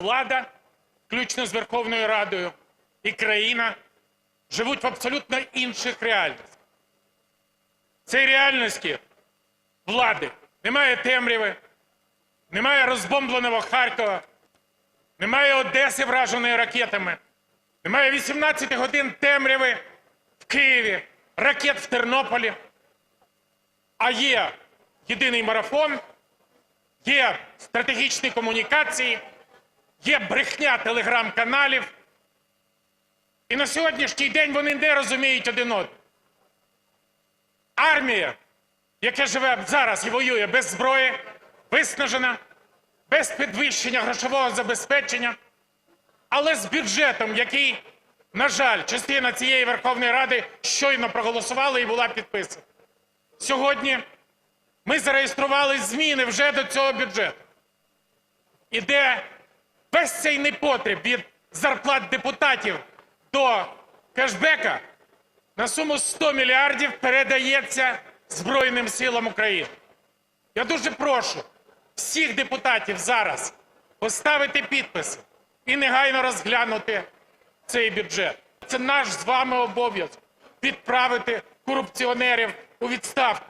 влада, включно з Верховною Радою, і країна живуть в абсолютно інших реальностях. В цій реальності влади немає темряви, немає розбомбленого Харкова, немає Одеси, враженої ракетами, немає 18 годин темряви в Києві, ракет в Тернополі. А є єдиний марафон, є стратегічні комунікації, є брехня телеграм-каналів. І на сьогоднішній день вони не розуміють один одного. Армія, яка живе зараз і воює без зброї, виснажена, без підвищення грошового забезпечення, але з бюджетом, який, на жаль, частина цієї Верховної Ради щойно проголосувала і була підписана. Сьогодні ми зареєстрували зміни вже до цього бюджету. І де весь цей непотріб від зарплат депутатів до кешбека на суму 100 мільярдів передається Збройним силам України. Я дуже прошу всіх депутатів зараз поставити підписи і негайно розглянути цей бюджет. Це наш з вами обов'язок відправити корупціонерів у відставку.